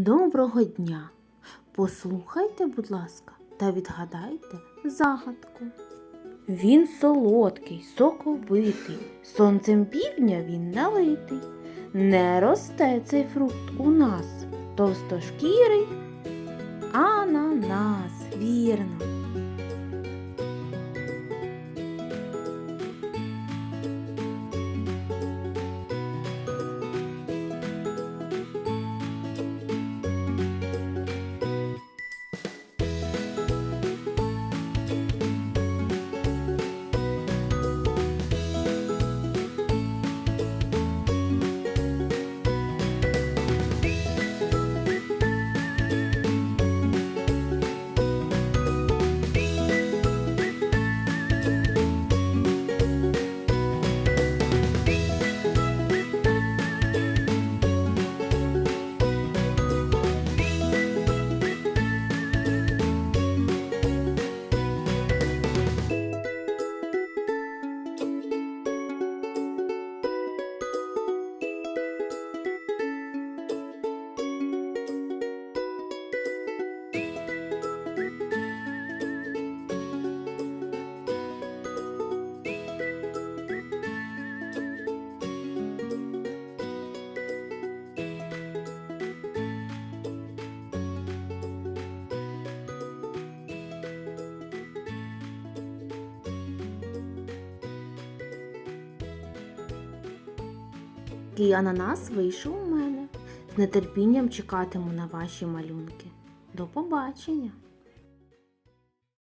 Доброго дня! Послухайте, будь ласка, та відгадайте загадку. Він солодкий, соковитий, сонцем півдня він налитий. Не росте цей фрукт у нас, товстошкірий ананас, вірно. Такий ананас вийшов у мене. З нетерпінням чекатиму на ваші малюнки. До побачення!